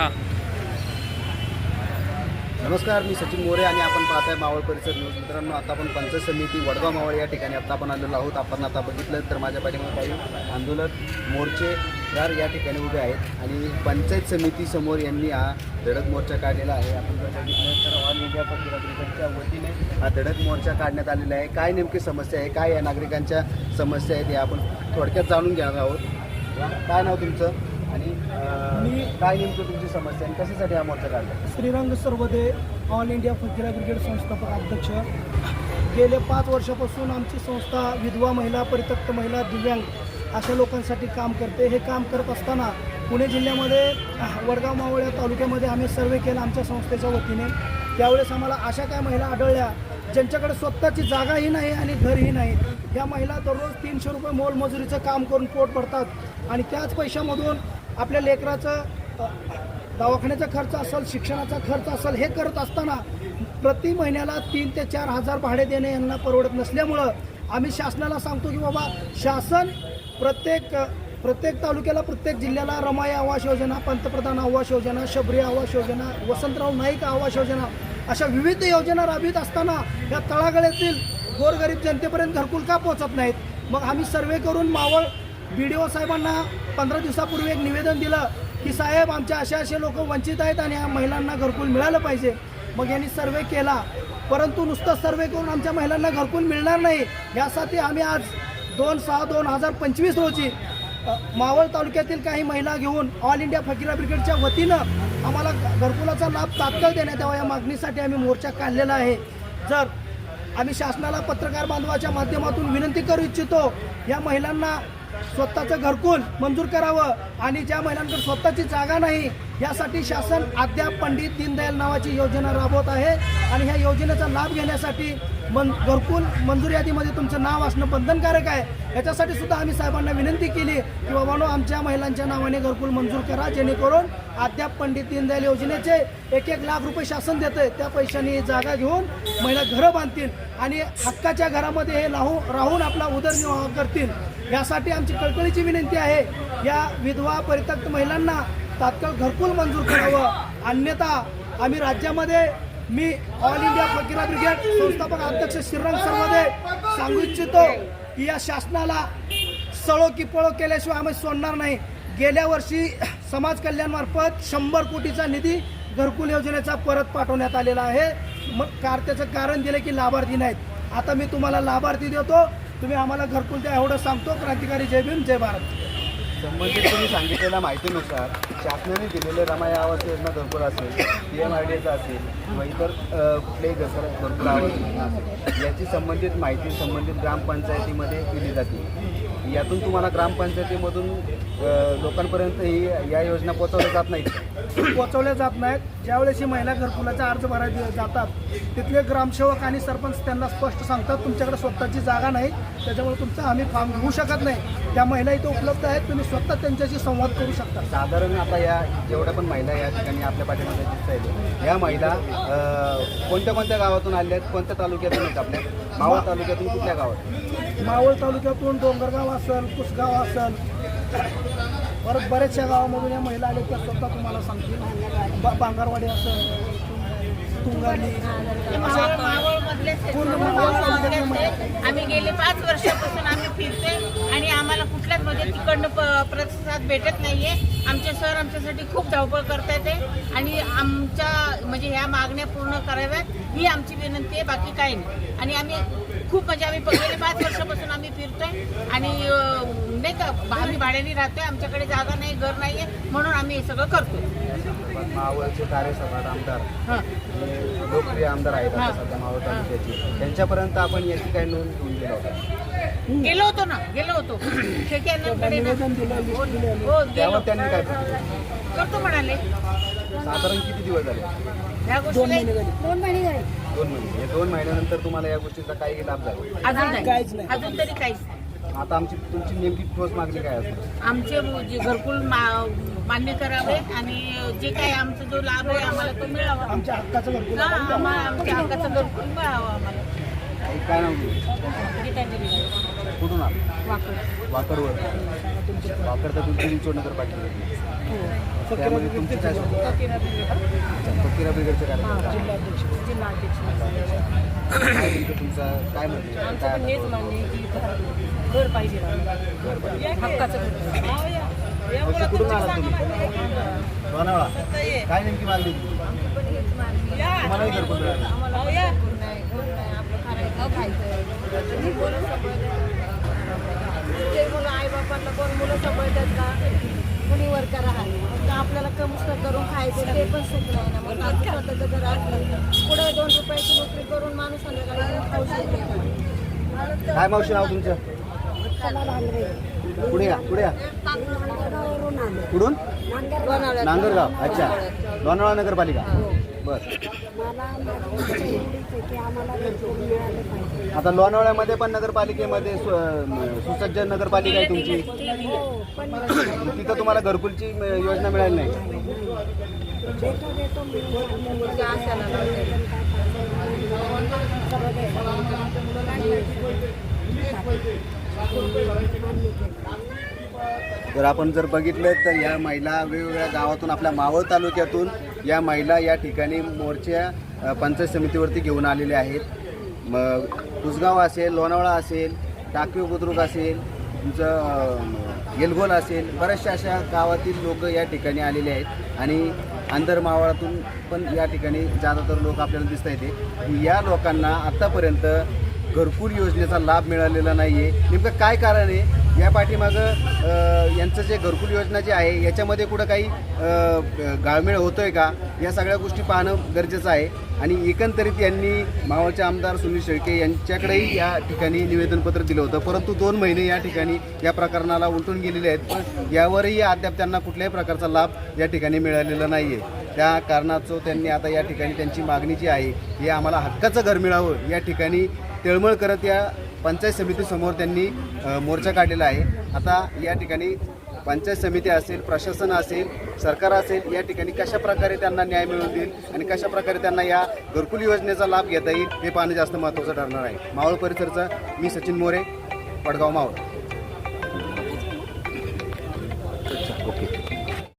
हां. नमस्कार मी सचिन मोरे आणि आपण पाहताय मावळ परिसर न्यूज. मित्रांनो आता आपण पंचायत समिती वडगाव मावळ या ठिकाणी आता आपण आलेलो आहोत. आपण आता बघितलं तर माझ्या पाठीमध्ये काही आंदोलक मोर्चेदार या ठिकाणी उभे आहेत. आणि पंचायत समितीसमोर यांनी हा धडक मोर्चा काढलेला आहे. आपण जर बघितलं तर ऑल इंडिया पत्रकारितेच्या वतीने हा धडक मोर्चा काढण्यात आलेला आहे. काय नेमकी समस्या आहे? काय या नागरिकांच्या समस्या आहेत? हे आपण थोडक्यात जाणून घेणार आहोत. काय नाव तुमचं? आणि मी- काय नेमकं तुमची समस्या आणि कशासाठी हा मोर्चा काढला? Shrirang Sarvade all India Fakira brigade संस्थापक अध्यक्ष. गेले पाच वर्षापासून आमची संस्था विधवा महिला परित्यक्त महिला दिव्यांग अशा लोकांसाठी काम करते. हे काम करत असताना पुणे जिल्ह्यामध्ये वडगाव मावळ या तालुक्यामध्ये आम्ही सर्वे केला आमच्या संस्थेच्या वतीने. त्यावेळेस आम्हाला अशा काय महिला आढळल्या ज्यांच्याकडे स्वतःची जागाही नाही आणि घरही नाही. या महिला दररोज तीनशे रुपये मोलमजुरीचं काम करून पोट भरतात आणि त्याच पैशामधून आपल्या लेकराचं दवाखान्याचा खर्च असेल शिक्षणाचा खर्च असेल हे करत असताना प्रति महिन्याला तीन ते चार हजार भाडे देणे यांना परवडत नसल्यामुळं आम्ही शासनाला सांगतो की बाबा शासन प्रत्येक प्रत्येक तालुक्याला प्रत्येक जिल्ह्याला रमाई आवास योजना पंतप्रधान आवास योजना शबरी आवास योजना वसंतराव नाईक आवास योजना अशा विविध योजना राबवित असताना या तळागाळ्यातील गोरगरीब जनतेपर्यंत घरकुल का पोहोचत नाहीत? मग आम्ही सर्वे करून मावळ बी डी ओ साहेबांना पंधरा दिवसापूर्वी एक निवेदन दिलं की साहेब आमच्या असे असे लोक वंचित आहेत आणि या महिलांना घरकुल मिळालं पाहिजे. मग यांनी सर्वे केला. परंतु नुसतं सर्वे करून आमच्या महिलांना घरकुल मिळणार नाही. यासाठी आम्ही आज दोन सहा दोन हजार पंचवीस रोजी मावळ तालुक्यातील काही महिला घेऊन ऑल इंडिया फकीरा ब्रिगेडच्या वतीनं आम्हाला घरकुलाचा लाभ तात्काळ देण्यात यावा या मागणीसाठी आम्ही मोर्चा काढलेला आहे. जर आम्ही शासनाला पत्रकार बांधवाच्या माध्यमातून विनंती करू इच्छितो या महिलांना स्वतःचं घरकुल मंजूर करावं आणि ज्या महिलांकडे स्वतःची जागा नाही यासाठी शासन अद्याप पंडित दीनदयाल नावाची योजना राबवत आहे. आणि ह्या योजनेचा लाभ घेण्यासाठी मन घरकुल मंजूर यादीमध्ये तुमचं नाव असणं बंधनकारक आहे. याच्यासाठी सुद्धा आम्ही साहेबांना विनंती केली की बाबानो आमच्या महिलांच्या नावाने घरकुल मंजूर करा जेणेकरून अद्याप पंडित दीनदयाल योजनेचे एक एक लाख रुपये शासन देतं त्या पैशाने जागा घेऊन महिला घरं बांधतील आणि हक्काच्या घरामध्ये हे राहू राहून आपला उदरनिर्वाह करतील. यासाठी आमची कळकळीची विनंती आहे या विधवा परित्यक्त महिलांना तात्काळ घरकुल मंजूर करावं. अन्यथा आम्ही राज्यामध्ये मी ऑल इंडिया फकीरा ब्रिगेड संस्थापक अध्यक्ष श्रीरंग सरमध्ये सांगू इच्छितो की या शासनाला सळो की पळो केल्याशिवाय आम्ही सोडणार नाही. गेल्या वर्षी समाज कल्याणमार्फत शंभर कोटीचा निधी घरकुल योजनेचा परत पाठवण्यात आलेला आहे. मग कार त्याचं कारण दिलं की लाभार्थी नाहीत. आता मी तुम्हाला लाभार्थी देतो. तुम्ही आम्हाला घरकुल द्या एवढं सांगतो. क्रांतिकारी जय भीम जय भारत. संबंधित तुम्ही सांगितलेल्या माहितीनुसार शासनाने दिलेले रमाई आवास योजना घरकुल असेल पी एम आय डीचा असेल किंवा इतर कुठलेही घसर घरकुल आवास योजना असेल याची संबंधित माहिती संबंधित ग्रामपंचायतीमध्ये दिली जाते. यातून तुम्हाला ग्रामपंचायतीमधून लोकांपर्यंत ही या योजना पोचवल्या जात नाहीत. पोचवल्या जात नाहीत. ज्यावेळेस ही महिला घरकुलाचा अर्ज भरायला जातात तिथले ग्रामसेवक आणि सरपंच त्यांना स्पष्ट सांगतात तुमच्याकडे स्वतःची जागा नाही. त्याच्यामुळे तुमचा आम्ही फॉर्म घेऊ शकत नाही. त्या महिला इथे उपलब्ध आहेत तुम्ही स्वतः त्यांच्याशी संवाद करू शकता. साधारण आता या जेवढ्या पण महिला या ठिकाणी आपल्या पाठीमध्ये दिसत आहेत या महिला कोणत्या कोणत्या गावातून आल्या आहेत? कोणत्या तालुक्यातून आहेत आपल्या? मावळ तालुक्यातून कुठल्या गावात? मावळ तालुक्यातून डोंगरगाव असेल कुसगाव असेल परत बऱ्याचशा गावामधून या महिला आल्या त्या स्वतः तुम्हाला सांगतील. बांगारवाडी असेल तुंगाली आम्ही गेले पाच वर्षापासून आम्ही फिरते आणि आम्हाला कुठल्याच म्हणजे तिकडनं प- प्रतिसाद भेटत नाहीये. आमचे सर आमच्यासाठी खूप धावपळ करता येते आणि आमच्या म्हणजे ह्या मागण्या पूर्ण कराव्यात ही आमची विनंती आहे बाकी काही नाही. आणि आम्ही खूप म्हणजे आम्ही गेले पाच वर्षापासून आम्ही फिरतोय आणि नाही का आम्ही भाड्याने राहतोय आमच्याकडे जागा नाही घर नाहीये म्हणून आम्ही हे सगळं करतोय. मावळचे कार्यसभा आमदार हां. हे लोकप्रिय आमदार आहेत आता हां. सध्या मावळ तालुक्याचे. त्यांच्यापर्यंत आपण याची काही नोंद घेऊन गेलो होतो गेलो होतो ना गेलो होतो. ना. दिलं लिस्ट दिली आम्ही. हो गेलो. त्यावर त्यांनी काय प्रतिक्रिया करतो म्हणाले. साधारण किती दिवस झाले? ह्या दोन गोष्टी महिने झाले. दोन महिने झाले. दोन महिने. या दोन महिन्यानंतर तुम्हाला या गोष्टीचा काही लाभ झाला. अजून काहीच नाही. अजून तरी काहीच नाही. आता आमची तुमची नेमकी ठोस मागणी काय असते आमचे जे घरकुल मा- मान्य करावे आणि जे काही आमचा जो लाभ आहे आम्हाला तो मिळावा. आमच्या हक्काचं घरकुल हा, आम्हाला आमच्या हक्काचं घरकुल मिळावं आम्हाला. काय नाव तुझं? गीतांजली कुठून आलं? वाकड. वाकडवर. वाकड तर तुमची विंचोड नगर पाठवली फकीरा त्यामध्ये तुमची काय फकीरा ब्रिगेडचे कार्यकर्ते. जिल्हाध्यक्ष काय नेमकं तुमचं काय म्हणणं आहे? आमचं काय हेच मान्य आहे की घर- घर पाहिजे आम्हाला. हक्काचं घर. पैसे कुठून आला तुम्ही? लोणावळा काय नेमकी मागणी तुम्हालाही घरकुल मिळालं ते आईबापांना कोण मुलं सांभाळतात का? कुणी वर करा. तर आपल्याला कमस्त करून खायचं ते पण सुख नाही ना. मग स्वतःचं घर असलं. पुढे दोन रुपयाची नोकरी करून माणूस संध्याकाळी येऊन खाऊ शकतो काय मावशी नाव तुमचं? पुढे या पुढे या. कुठून? नांदरगाव अच्छा. लोणावळा नगरपालिका. बर. आता लोणावळ्यामध्ये पण नगरपालिकेमध्ये सु- सुसज्ज नगरपालिका आहे तुमची. तिथं तुम्हाला घरकुलची योजना मिळाली नाही. तर आपण जर बघितलं तर या महिला वेगवेगळ्या गावातून आपल्या मावळ तालुक्यातून या महिला या ठिकाणी मोर्चा अ, पंचायत समितीवरती घेऊन आलेल्या आहेत. मग कुसगाव असेल लोणावळा असेल टाकवी बुद्रुक असेल तुमचं येलगोल असेल बऱ्याचशा अशा गावातील लोक या ठिकाणी आलेले आहेत आणि आंधर मावळातून पण या ठिकाणी ज्यादातर लोक आपल्याला दिसता येते या लोकांना आत्तापर्यंत घरकुल योजनेचा लाभ मिळालेला नाही आहे नेमकं काय कारण आहे? या पाठीमागं यांचं जे घरकुल योजना जी आहे याच्यामध्ये कुठं काही गाळमेळ होतो आहे का? या सगळ्या गोष्टी पाहणं गरजेचं आहे. आणि एकंदरीत यांनी मावळचे आमदार सुनील शेळके यांच्याकडेही या ठिकाणी निवेदनपत्र दिलं होतं. परंतु दोन महिने या ठिकाणी या प्रकरणाला उलटून गेलेले आहेत. पण यावरही अद्याप त्यांना कुठल्याही प्रकारचा लाभ या ठिकाणी मिळालेला नाही आहे त्या कारणाचं त्यांनी आता या ठिकाणी त्यांची मागणी जी आहे ही आम्हाला हक्काचं घर मिळावं या ठिकाणी तळमळ करत या पंचायत समितीसमोर त्यांनी मोर्चा काढलेला आहे. आता या ठिकाणी पंचायत समिती असेल प्रशासन असेल सरकार असेल या ठिकाणी कशा प्रकारे त्यांना न्याय मिळवून देईल आणि कशा प्रकारे त्यांना या घरकुल योजनेचा लाभ घेता येईल हे पाहणं जास्त महत्त्वाचं ठरणार आहे. मावळ परिसरचा मी सचिन मोरे पडगाव मावळ.